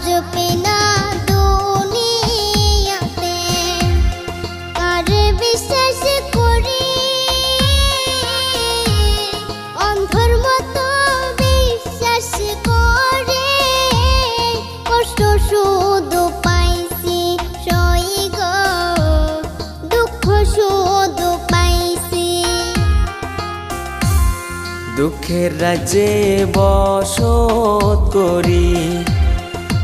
আজ পেনা দুনিয়াতে কার বিশ্বাস করি। অন্ধর মতো বিশ্বাস করে। কষ্ট শুধু পাইছি সই গো, দুঃখ শুধু পাইছি। দুঃখের রাজ্যে বসত করি।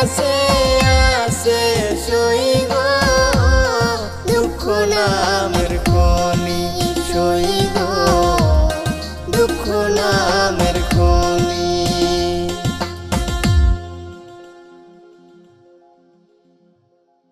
আমার আসে সই গো দুঃখ নামের কনি সই গো দুঃখ নামের